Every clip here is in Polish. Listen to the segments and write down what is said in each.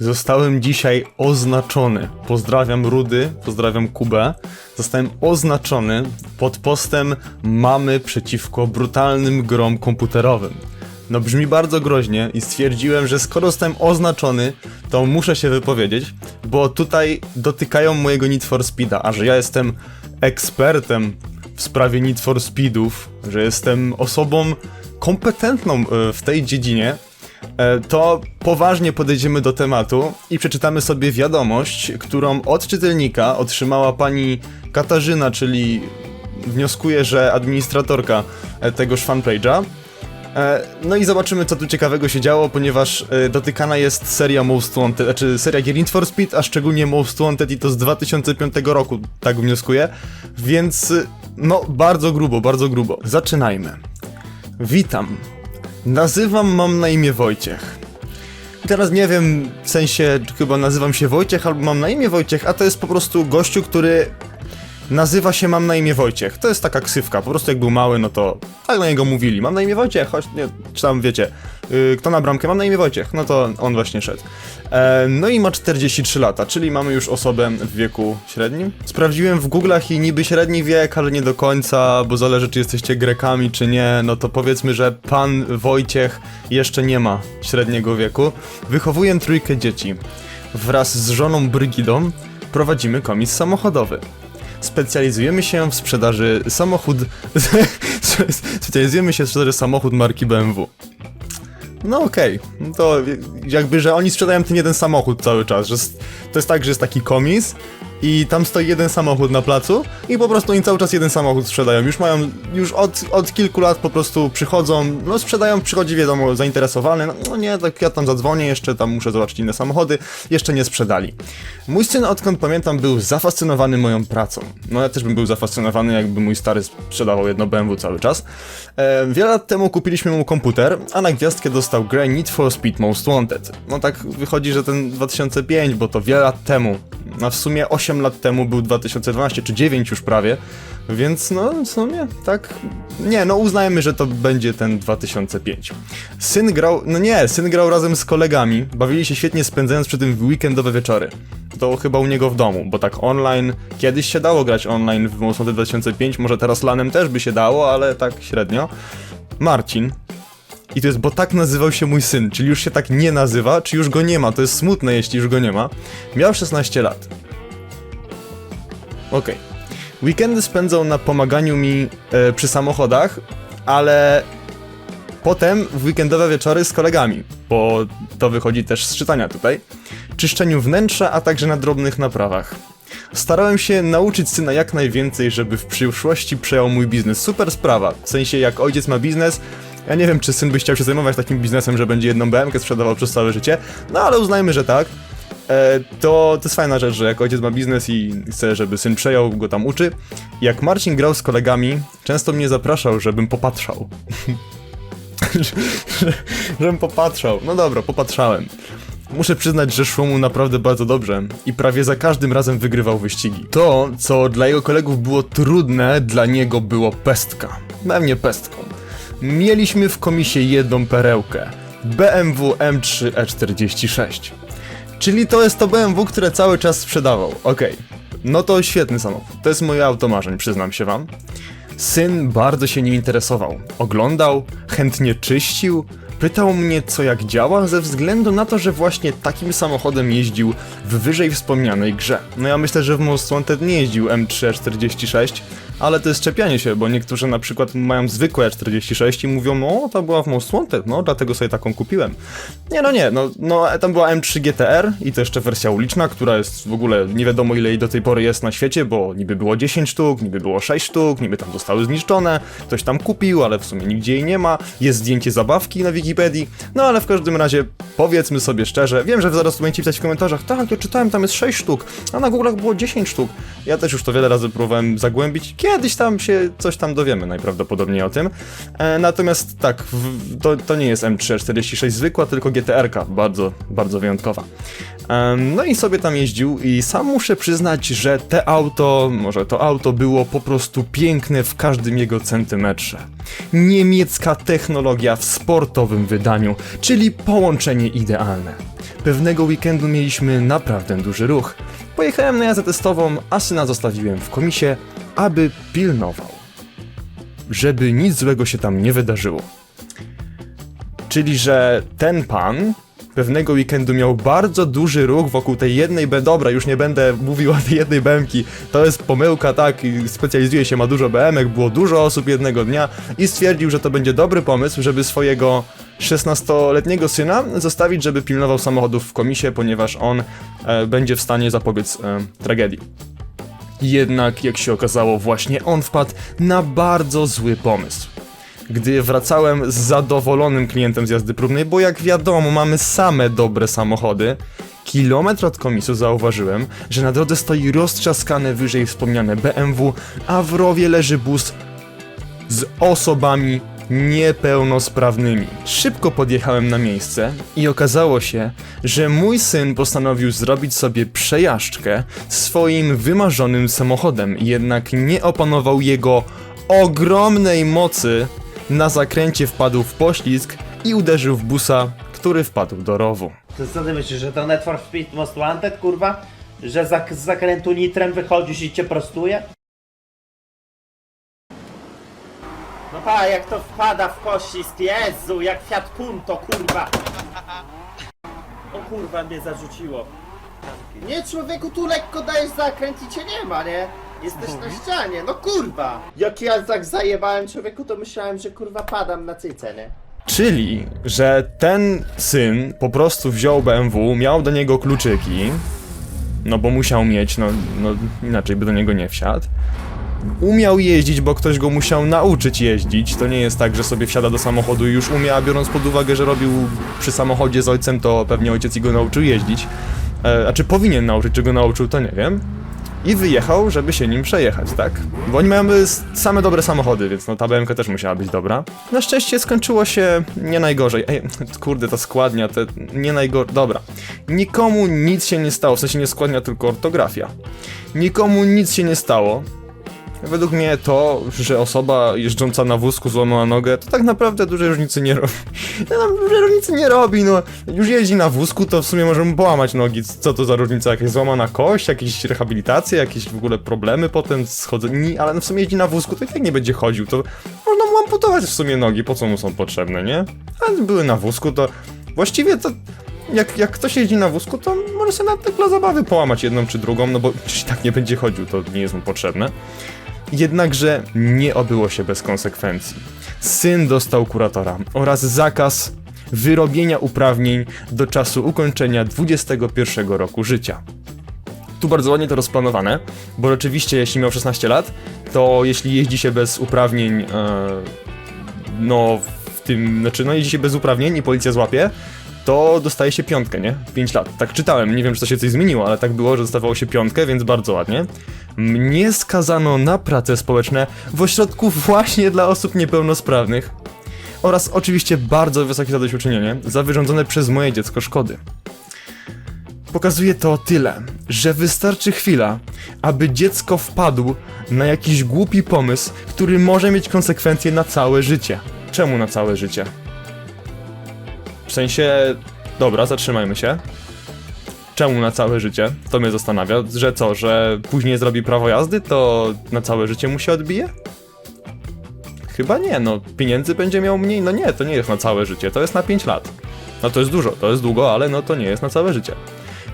Zostałem dzisiaj oznaczony. Pozdrawiam Rudy, pozdrawiam Kubę. Zostałem oznaczony pod postem mamy przeciwko brutalnym grom komputerowym. No brzmi bardzo groźnie i stwierdziłem, że skoro zostałem oznaczony, to muszę się wypowiedzieć, bo tutaj dotykają mojego Need for Speeda, a że ja jestem ekspertem w sprawie Need for Speedów, że jestem osobą kompetentną e, w tej dziedzinie, to poważnie podejdziemy do tematu i przeczytamy sobie wiadomość, którą od czytelnika otrzymała pani Katarzyna, czyli wnioskuję, że administratorka e, tegoż fanpage'a. E, No i zobaczymy, co tu ciekawego się działo, ponieważ e, dotykana jest seria Most Wanted, znaczy seria gier Need for Speed, a szczególnie Most Wanted i to z 2005 roku, tak wnioskuję. Więc, e, no, bardzo grubo, bardzo grubo. Zaczynajmy. Witam. Nazywam, mam na imię Wojciech. Teraz nie wiem, w sensie, chyba nazywam się Wojciech, albo mam na imię Wojciech, a to jest po prostu gościu, który nazywa się Mam na imię Wojciech. To jest taka ksywka, po prostu jak był mały, no to tak na niego mówili. Mam na imię Wojciech, choć nie, czy tam wiecie, yy, kto na bramkę? Mam na imię Wojciech, no to on właśnie szedł. E, no i ma 43 lata, czyli mamy już osobę w wieku średnim. Sprawdziłem w Google'ach i niby średni wiek, ale nie do końca, bo zależy czy jesteście Grekami czy nie, no to powiedzmy, że pan Wojciech jeszcze nie ma średniego wieku. Wychowuję trójkę dzieci. Wraz z żoną Brygidą prowadzimy komis samochodowy. Specjalizujemy się w sprzedaży samochód. Specjalizujemy się w sprzedaży samochód marki BMW. No okej, no to jakby, że oni sprzedają ten jeden samochód cały czas, że to jest tak, że jest taki komis i tam stoi jeden samochód na placu i po prostu oni cały czas jeden samochód sprzedają. Już mają, już od, od kilku lat po prostu przychodzą, no sprzedają, przychodzi wiadomo zainteresowany, no, no nie, tak ja tam zadzwonię jeszcze, tam muszę zobaczyć inne samochody, jeszcze nie sprzedali. Mój syn odkąd pamiętam był zafascynowany moją pracą. No ja też bym był zafascynowany jakby mój stary sprzedawał jedno BMW cały czas. E, wiele lat temu kupiliśmy mu komputer, a na gwiazdkę dostał grę Need for Speed Most Wanted. No tak wychodzi, że ten 2005, bo to wiele lat temu. A w sumie 8 lat temu był 2012, czy 9 już prawie. Więc no, w sumie tak. Nie, no uznajmy, że to będzie ten 2005. Syn grał, no nie, syn grał razem z kolegami, bawili się świetnie spędzając przy tym weekendowe wieczory. To chyba u niego w domu, bo tak online, kiedyś się dało grać online w Wanted 2005, może teraz lanem też by się dało, ale tak średnio. Marcin. I to jest, bo tak nazywał się mój syn, czyli już się tak nie nazywa, czy już go nie ma, to jest smutne, jeśli już go nie ma. Miał 16 lat. Okej. Weekendy spędzał na pomaganiu mi e, przy samochodach, ale potem w weekendowe wieczory z kolegami, bo to wychodzi też z czytania tutaj, czyszczeniu wnętrza, a także na drobnych naprawach. Starałem się nauczyć syna jak najwięcej, żeby w przyszłości przejął mój biznes. Super sprawa. W sensie, jak ojciec ma biznes, ja nie wiem, czy syn by chciał się zajmować takim biznesem, że będzie jedną BMK sprzedawał przez całe życie, no ale uznajmy, że tak. E, to, to jest fajna rzecz, że jak ojciec ma biznes i chce, żeby syn przejął, go tam uczy. Jak Marcin grał z kolegami, często mnie zapraszał, żebym popatrzał. Że- żebym popatrzał. No dobra, popatrzałem. Muszę przyznać, że szło mu naprawdę bardzo dobrze i prawie za każdym razem wygrywał wyścigi. To, co dla jego kolegów było trudne, dla niego było pestka. Pewnie pestką. Mieliśmy w komisie jedną perełkę. BMW M3 E46. Czyli to jest to BMW, które cały czas sprzedawał. Okej. No to świetny samochód. To jest moje auto marzeń, przyznam się wam. Syn bardzo się nim interesował. Oglądał, chętnie czyścił, pytał mnie co jak działa, ze względu na to, że właśnie takim samochodem jeździł w wyżej wspomnianej grze. No ja myślę, że w Most Wanted nie jeździł M346, ale to jest czepianie się, bo niektórzy na przykład mają zwykłe 46 i mówią, no ta była w Most Wanted, no dlatego sobie taką kupiłem. Nie, no nie, no, no tam była M3 GTR i to jeszcze wersja uliczna, która jest w ogóle nie wiadomo ile jej do tej pory jest na świecie, bo niby było 10 sztuk, niby było 6 sztuk, niby tam zostały zniszczone, ktoś tam kupił, ale w sumie nigdzie jej nie ma, jest zdjęcie zabawki na Wikipedii, no ale w każdym razie powiedzmy sobie szczerze, wiem, że zaraz będziecie pisać w komentarzach, tak, ja czytałem, tam jest 6 sztuk, a na Google'ach było 10 sztuk. Ja też już to wiele razy próbowałem zagłębić, kiedyś tam się coś tam dowiemy najprawdopodobniej o tym. E, natomiast tak, w, to, to nie jest M346 zwykła, tylko GTR-ka, bardzo, bardzo wyjątkowa. Em, no i sobie tam jeździł i sam muszę przyznać, że te auto, może to auto było po prostu piękne w każdym jego centymetrze. Niemiecka technologia w sportowym wydaniu, czyli połączenie idealne. Pewnego weekendu mieliśmy naprawdę duży ruch. Pojechałem na jazdę testową, a syna zostawiłem w komisie, aby pilnował. Żeby nic złego się tam nie wydarzyło. Czyli, że ten pan pewnego weekendu miał bardzo duży ruch wokół tej jednej B. Dobra, już nie będę mówił o tej jednej BMki. To jest pomyłka, tak, specjalizuje się, ma dużo BMek, było dużo osób jednego dnia i stwierdził, że to będzie dobry pomysł, żeby swojego 16-letniego syna zostawić, żeby pilnował samochodów w komisie, ponieważ on e, będzie w stanie zapobiec e, tragedii. Jednak, jak się okazało, właśnie on wpadł na bardzo zły pomysł gdy wracałem z zadowolonym klientem z jazdy próbnej, bo jak wiadomo, mamy same dobre samochody. Kilometr od komisu zauważyłem, że na drodze stoi roztrzaskane wyżej wspomniane BMW, a w rowie leży bus z osobami niepełnosprawnymi. Szybko podjechałem na miejsce i okazało się, że mój syn postanowił zrobić sobie przejażdżkę swoim wymarzonym samochodem, jednak nie opanował jego ogromnej mocy. Na zakręcie wpadł w poślizg i uderzył w busa, który wpadł do rowu. To co ty myślisz, że to Net for Speed Most Wanted, kurwa? Że z zakrętu nitrem wychodzisz i cię prostuje? No pa, jak to wpada w poślizg, Jezu, jak Fiat Punto, kurwa! O kurwa, mnie zarzuciło. Nie, człowieku, tu lekko dajesz zakręt i cię nie ma, nie? Jesteś na ścianie, no kurwa! Jak ja tak zajebałem człowieku, to myślałem, że kurwa padam na cycę, nie? Czyli, że ten syn po prostu wziął BMW, miał do niego kluczyki, no bo musiał mieć, no, no inaczej by do niego nie wsiadł. Umiał jeździć, bo ktoś go musiał nauczyć jeździć. To nie jest tak, że sobie wsiada do samochodu i już umie, a biorąc pod uwagę, że robił przy samochodzie z ojcem, to pewnie ojciec go nauczył jeździć. E, a czy powinien nauczyć, czy go nauczył, to nie wiem. I wyjechał, żeby się nim przejechać, tak? Bo oni mają y, same dobre samochody, więc no ta BMK też musiała być dobra. Na szczęście skończyło się nie najgorzej. Ej, kurde, ta składnia, te nie najgorzej. Dobra. Nikomu nic się nie stało, w sensie nie składnia, tylko ortografia. Nikomu nic się nie stało. Według mnie to, że osoba jeżdżąca na wózku złamała nogę, to tak naprawdę dużej różnicy nie robi. No, dużej różnicy nie robi, no. Już jeździ na wózku, to w sumie możemy połamać nogi. Co to za różnica? Jakaś złamana kość, jakieś rehabilitacje, jakieś w ogóle problemy potem schodzenie, ale w sumie jeździ na wózku, to i tak nie będzie chodził, to można mu amputować w sumie nogi, po co mu są potrzebne, nie? A były na wózku, to właściwie to jak, jak ktoś jeździ na wózku, to może sobie nawet tak dla zabawy połamać jedną czy drugą, no bo jeśli tak nie będzie chodził, to nie jest mu potrzebne. Jednakże nie obyło się bez konsekwencji. Syn dostał kuratora oraz zakaz wyrobienia uprawnień do czasu ukończenia 21 roku życia. Tu bardzo ładnie to rozplanowane, bo rzeczywiście jeśli miał 16 lat, to jeśli jeździ się bez uprawnień, e, no w tym, znaczy no jeździ się bez uprawnień i policja złapie, to dostaje się piątkę, nie? 5 lat. Tak czytałem, nie wiem czy to się coś zmieniło, ale tak było, że dostawało się piątkę, więc bardzo ładnie. Mnie skazano na prace społeczne w ośrodku właśnie dla osób niepełnosprawnych oraz oczywiście bardzo wysokie zadośćuczynienie za wyrządzone przez moje dziecko szkody. Pokazuje to tyle, że wystarczy chwila, aby dziecko wpadł na jakiś głupi pomysł, który może mieć konsekwencje na całe życie. Czemu na całe życie? W sensie, dobra, zatrzymajmy się. Czemu na całe życie? To mnie zastanawia, że co, że później zrobi prawo jazdy, to na całe życie mu się odbije? Chyba nie, no pieniędzy będzie miał mniej, no nie, to nie jest na całe życie, to jest na 5 lat. No to jest dużo, to jest długo, ale no to nie jest na całe życie.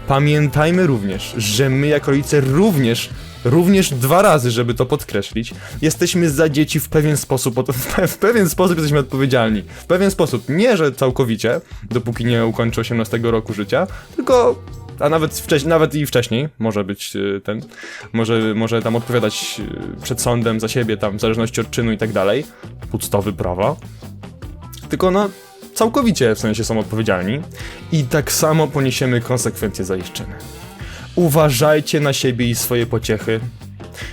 Pamiętajmy również, że my jako rodzice również, również dwa razy, żeby to podkreślić, jesteśmy za dzieci w pewien sposób, w pewien sposób jesteśmy odpowiedzialni. W pewien sposób, nie że całkowicie, dopóki nie ukończy 18 roku życia, tylko a nawet, wcześniej, nawet i wcześniej może być y, ten, może, może tam odpowiadać y, przed sądem za siebie, tam w zależności od czynu i tak dalej, podstawy prawa. Tylko no, całkowicie w sensie są odpowiedzialni i tak samo poniesiemy konsekwencje za ich czyny. Uważajcie na siebie i swoje pociechy.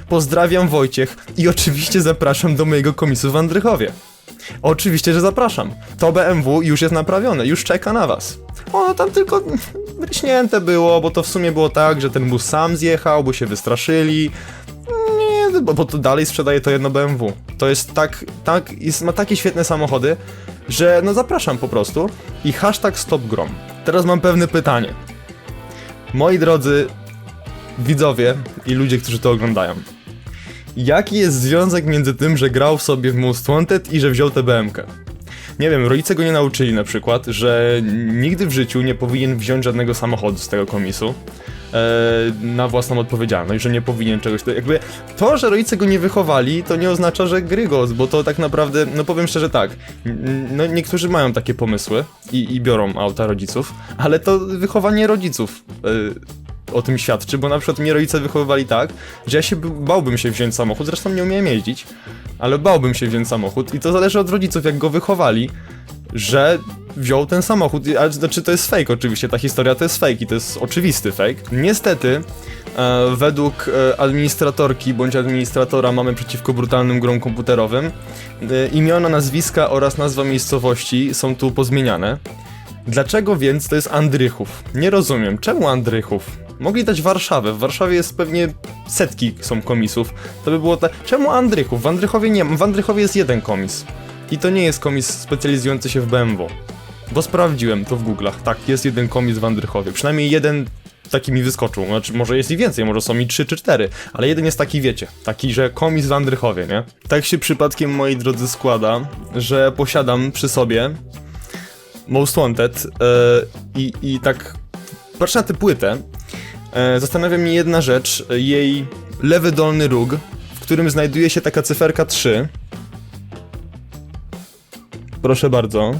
Pozdrawiam Wojciech i oczywiście zapraszam do mojego komisu w Andrychowie. Oczywiście, że zapraszam. To BMW już jest naprawione, już czeka na was. Ono tam tylko wyśnięte było, bo to w sumie było tak, że ten bus sam zjechał, bo się wystraszyli. Nie, bo, bo to dalej sprzedaje to jedno BMW. To jest tak, tak, jest, ma takie świetne samochody, że no zapraszam po prostu i hashtag stop grom. Teraz mam pewne pytanie. Moi drodzy widzowie i ludzie, którzy to oglądają. Jaki jest związek między tym, że grał sobie w Most Wanted i że wziął tę BMK? Nie wiem, rodzice go nie nauczyli na przykład, że nigdy w życiu nie powinien wziąć żadnego samochodu z tego komisu na własną odpowiedzialność, że nie powinien czegoś. Jakby to, że rodzice go nie wychowali, to nie oznacza, że gry go, bo to tak naprawdę, no powiem szczerze tak, no niektórzy mają takie pomysły i, i biorą auta rodziców, ale to wychowanie rodziców. O tym świadczy, bo na przykład mnie rodzice wychowywali tak, że ja się bałbym się wziąć samochód, zresztą nie umiałem jeździć, ale bałbym się wziąć samochód i to zależy od rodziców, jak go wychowali, że wziął ten samochód, ale znaczy to jest fake oczywiście, ta historia to jest fake i to jest oczywisty fake. Niestety, e, według e, administratorki bądź administratora mamy przeciwko brutalnym grom komputerowym, e, imiona, nazwiska oraz nazwa miejscowości są tu pozmieniane. Dlaczego więc to jest Andrychów? Nie rozumiem. Czemu Andrychów? Mogli dać Warszawę. W Warszawie jest pewnie setki są komisów. To by było tak. Czemu Andrychów? W Andrychowie nie. W Andrychowie jest jeden komis. I to nie jest komis specjalizujący się w BMW. Bo sprawdziłem to w Google'ach. Tak, jest jeden komis w Andrychowie. Przynajmniej jeden taki mi wyskoczył. Znaczy, może jest i więcej, może są i trzy czy cztery, ale jeden jest taki, wiecie, taki, że komis w Andrychowie, nie? Tak się przypadkiem, moi drodzy, składa, że posiadam przy sobie Most Wanted e, i, i tak patrzę na tę płytę, e, zastanawia mnie jedna rzecz, jej lewy dolny róg, w którym znajduje się taka cyferka 3. Proszę bardzo.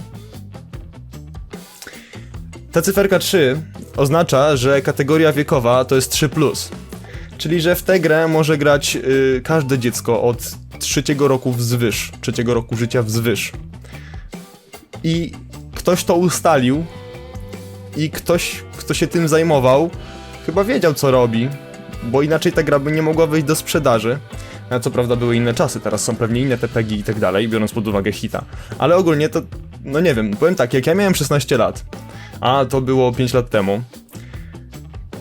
Ta cyferka 3 oznacza, że kategoria wiekowa to jest 3+. Czyli, że w tę grę może grać y, każde dziecko od trzeciego roku wzwyż, trzeciego roku życia wzwyż. I ktoś to ustalił i ktoś, kto się tym zajmował, chyba wiedział co robi, bo inaczej ta gra by nie mogła wyjść do sprzedaży. A co prawda były inne czasy, teraz są pewnie inne TPG i tak dalej, biorąc pod uwagę hita. Ale ogólnie to, no nie wiem, powiem tak, jak ja miałem 16 lat, a to było 5 lat temu,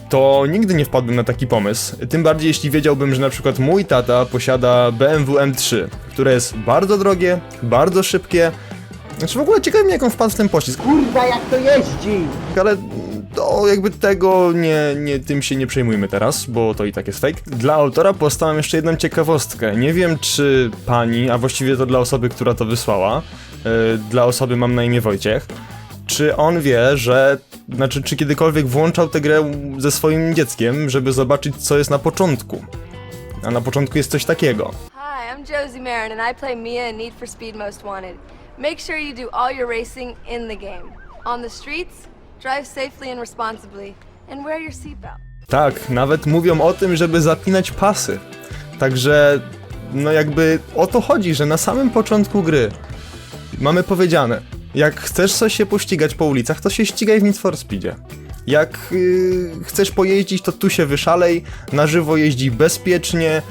to nigdy nie wpadłbym na taki pomysł. Tym bardziej jeśli wiedziałbym, że na przykład mój tata posiada BMW M3, które jest bardzo drogie, bardzo szybkie. Znaczy w ogóle ciekawi mnie jak on wpadł w ten pościsk, Kurwa, jak to jeździ! ale to jakby tego nie, nie, tym się nie przejmujmy teraz, bo to i tak jest fake. Dla autora postałem jeszcze jedną ciekawostkę. Nie wiem czy pani, a właściwie to dla osoby, która to wysłała, yy, dla osoby mam na imię Wojciech, czy on wie, że, znaczy czy kiedykolwiek włączał tę grę ze swoim dzieckiem, żeby zobaczyć co jest na początku. A na początku jest coś takiego. Hi, I'm Josie Marin, and I play Mia in Need for Speed Most Wanted. Make sure you do all your racing in the game. On the streets, drive safely and responsibly, and wear your seatbelt. Tak, nawet mówią o tym, żeby zapinać pasy. Także, no jakby o to chodzi, że na samym początku gry mamy powiedziane, jak chcesz coś się pościgać po ulicach, to się ścigaj w Need for Speedzie. Jak yy, chcesz pojeździć, to tu się wyszalej, na żywo jeździ bezpiecznie,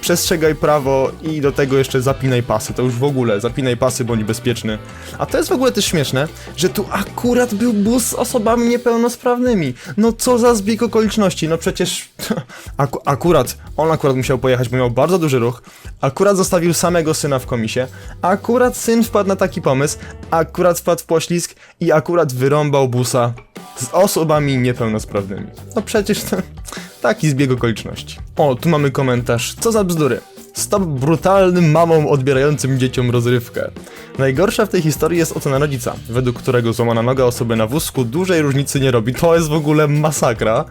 przestrzegaj prawo i do tego jeszcze zapinaj pasy. To już w ogóle, zapinaj pasy, bądź bezpieczny. A to jest w ogóle też śmieszne, że tu akurat był bus z osobami niepełnosprawnymi. No co za zbieg okoliczności, no przecież aku- akurat, on akurat musiał pojechać, bo miał bardzo duży ruch, akurat zostawił samego syna w komisie, akurat syn wpadł na taki pomysł, akurat wpadł w poślizg i akurat wyrąbał busa z osobami niepełnosprawnymi. No przecież to taki zbieg okoliczności. O, tu mamy komentarz. Co za bzdury. Stop brutalnym mamom odbierającym dzieciom rozrywkę. Najgorsza w tej historii jest ocena rodzica, według którego złamana noga osoby na wózku dużej różnicy nie robi. To jest w ogóle masakra.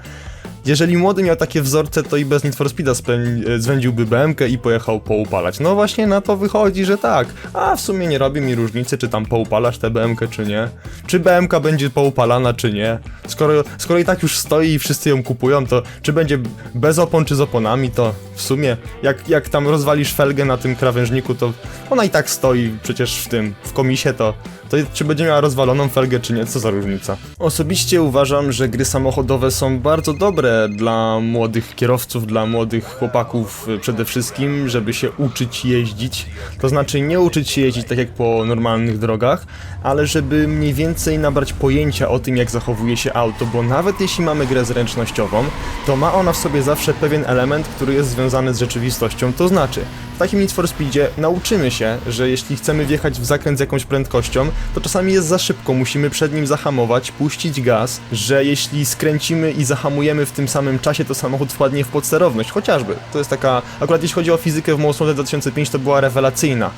Jeżeli młody miał takie wzorce, to i bez Need for Speeda e, zwędziłby BMK i pojechał poupalać. No właśnie na to wychodzi, że tak. A w sumie nie robi mi różnicy, czy tam poupalasz tę BMK, czy nie. Czy BMK będzie poupalana, czy nie. Skoro, skoro i tak już stoi i wszyscy ją kupują, to czy będzie bez opon, czy z oponami, to w sumie jak, jak tam rozwalisz felgę na tym krawężniku, to ona i tak stoi przecież w tym, w komisie, to, to czy będzie miała rozwaloną felgę, czy nie, co za różnica. Osobiście uważam, że gry samochodowe są bardzo dobre dla młodych kierowców, dla młodych chłopaków y, przede wszystkim, żeby się uczyć jeździć. To znaczy nie uczyć się jeździć tak jak po normalnych drogach, ale żeby mniej więcej nabrać pojęcia o tym, jak zachowuje się auto, bo nawet jeśli mamy grę zręcznościową, to ma ona w sobie zawsze pewien element, który jest związany z rzeczywistością. To znaczy, w takim Need for Speedzie nauczymy się, że jeśli chcemy wjechać w zakręt z jakąś prędkością, to czasami jest za szybko, musimy przed nim zahamować, puścić gaz, że jeśli skręcimy i zahamujemy w tym samym czasie, to samochód wpadnie w podsterowność, chociażby. To jest taka, akurat jeśli chodzi o fizykę w Most Wanted 2005, to była rewelacyjna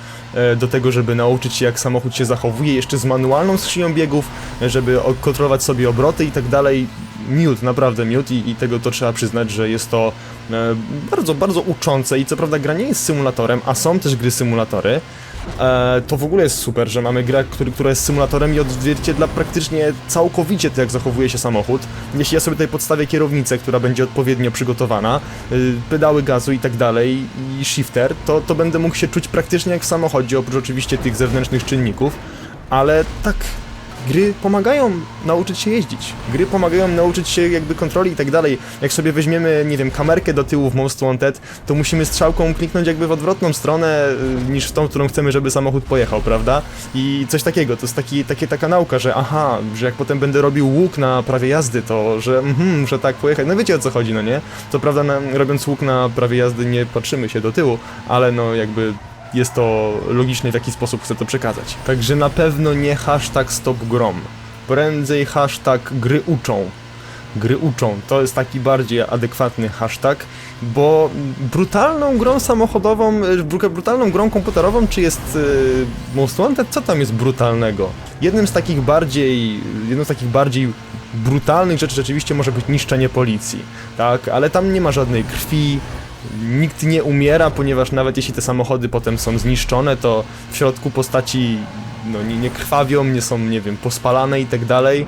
do tego, żeby nauczyć się jak samochód się zachowuje, jeszcze z manualną skrzynią biegów, e, żeby kontrolować sobie obroty i tak dalej. Miód, naprawdę miód i, i tego to trzeba przyznać, że jest to e, bardzo, bardzo uczące i co prawda gra nie jest symulatorem, a są też gry symulatory, e, to w ogóle jest super, że mamy grę, który, która jest symulatorem i odzwierciedla praktycznie całkowicie to, jak zachowuje się samochód. Jeśli ja sobie tutaj podstawię kierownicę, która będzie odpowiednio przygotowana, pedały gazu i tak dalej, i shifter, to, to będę mógł się czuć praktycznie jak w samochodzie, oprócz oczywiście tych zewnętrznych czynników, ale tak, gry pomagają nauczyć się jeździć. Gry pomagają nauczyć się jakby kontroli i tak dalej. Jak sobie weźmiemy, nie wiem, kamerkę do tyłu w Most Wanted, to musimy strzałką kliknąć jakby w odwrotną stronę y, niż w tą, którą chcemy, żeby samochód pojechał, prawda? I coś takiego, to jest taki, takie, taka nauka, że aha, że jak potem będę robił łuk na prawie jazdy, to że mhm, muszę tak pojechać. No wiecie o co chodzi, no nie? Co prawda na, robiąc łuk na prawie jazdy nie patrzymy się do tyłu, ale no jakby jest to logiczne w jaki sposób chcę to przekazać. Także na pewno nie hashtag stop grom. Prędzej hashtag gry uczą. Gry uczą. To jest taki bardziej adekwatny hashtag, bo brutalną grą samochodową, bru- brutalną grą komputerową, czy jest y, Most Wanted? Co tam jest brutalnego? Jednym z takich bardziej, jedną z takich bardziej brutalnych rzeczy rzeczywiście może być niszczenie policji, tak? Ale tam nie ma żadnej krwi, Nikt nie umiera, ponieważ nawet jeśli te samochody potem są zniszczone, to w środku postaci no, nie, nie krwawią, nie są, nie wiem, pospalane i tak dalej.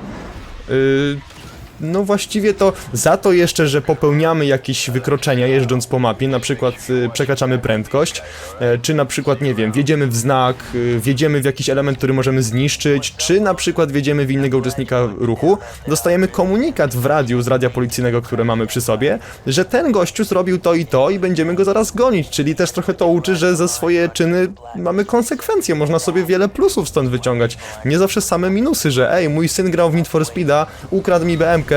No właściwie to za to jeszcze, że popełniamy jakieś wykroczenia jeżdżąc po mapie, na przykład y, przekraczamy prędkość, e, czy na przykład, nie wiem, wjedziemy w znak, y, wjedziemy w jakiś element, który możemy zniszczyć, czy na przykład wjedziemy w innego uczestnika ruchu, dostajemy komunikat w radiu z radia policyjnego, które mamy przy sobie, że ten gościu zrobił to i to i będziemy go zaraz gonić, czyli też trochę to uczy, że za swoje czyny mamy konsekwencje, można sobie wiele plusów stąd wyciągać, nie zawsze same minusy, że ej, mój syn grał w Need for Speeda, ukradł mi BMK,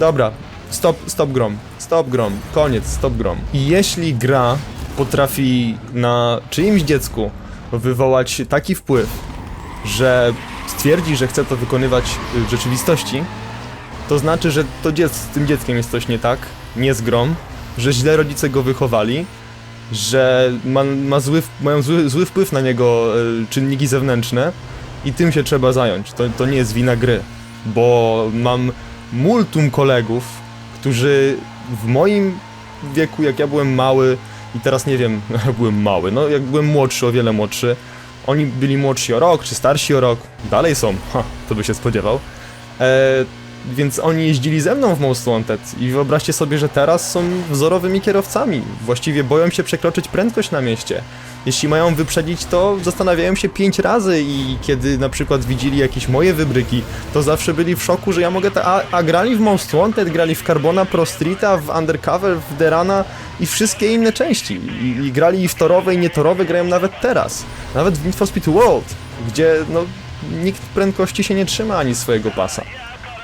Dobra, stop, stop grom, stop grom, koniec, stop grom. I jeśli gra potrafi na czyimś dziecku wywołać taki wpływ, że stwierdzi, że chce to wykonywać w rzeczywistości, to znaczy, że to dziec, z tym dzieckiem jest coś nie tak, nie z grom, że źle rodzice go wychowali, że ma, ma zły, mają zły, zły wpływ na niego y, czynniki zewnętrzne i tym się trzeba zająć. To, to nie jest wina gry, bo mam multum kolegów, którzy w moim wieku, jak ja byłem mały i teraz nie wiem, byłem mały, no jak byłem młodszy, o wiele młodszy, oni byli młodsi o rok, czy starsi o rok, dalej są, ha, to by się spodziewał, e, więc oni jeździli ze mną w Most Wanted i wyobraźcie sobie, że teraz są wzorowymi kierowcami. Właściwie boją się przekroczyć prędkość na mieście. Jeśli mają wyprzedzić, to zastanawiają się pięć razy i kiedy na przykład widzieli jakieś moje wybryki, to zawsze byli w szoku, że ja mogę ta... A, a grali w Most Wanted, grali w Carbona Pro Streeta, w Undercover, w Derana i wszystkie inne części. I, i grali i w torowe i nietorowe, grają nawet teraz. Nawet w Need for Speed World, gdzie no nikt prędkości się nie trzyma ani swojego pasa.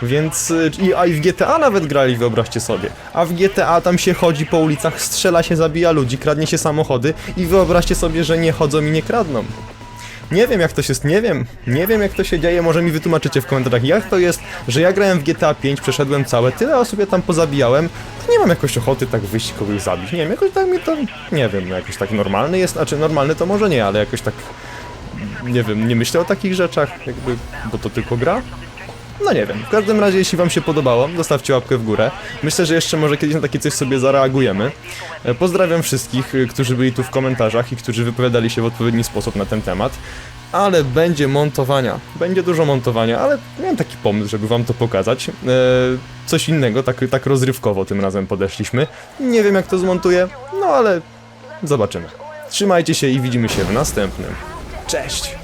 Więc, y, i, a i w GTA nawet grali, wyobraźcie sobie. A w GTA tam się chodzi po ulicach, strzela się, zabija ludzi, kradnie się samochody i wyobraźcie sobie, że nie chodzą i nie kradną. Nie wiem jak to się, nie wiem, nie wiem jak to się dzieje, może mi wytłumaczycie w komentarzach jak to jest, że ja grałem w GTA 5, przeszedłem całe, tyle osób ja tam pozabijałem, to nie mam jakoś ochoty tak wyjść kogoś zabić, nie wiem, jakoś tak mi to, nie wiem, jakoś tak normalny jest, znaczy normalny to może nie, ale jakoś tak, nie wiem, nie myślę o takich rzeczach, jakby, bo to tylko gra. No nie wiem, w każdym razie jeśli wam się podobało, zostawcie łapkę w górę. Myślę, że jeszcze może kiedyś na takie coś sobie zareagujemy. E, Pozdrawiam wszystkich, y, którzy byli tu w komentarzach i którzy wypowiadali się w odpowiedni sposób na ten temat. Ale będzie montowania, będzie dużo montowania, ale miałem taki pomysł, żeby wam to pokazać. E, coś innego, tak, tak rozrywkowo tym razem podeszliśmy. Nie wiem jak to zmontuję, no ale zobaczymy. Trzymajcie się i widzimy się w następnym. Cześć!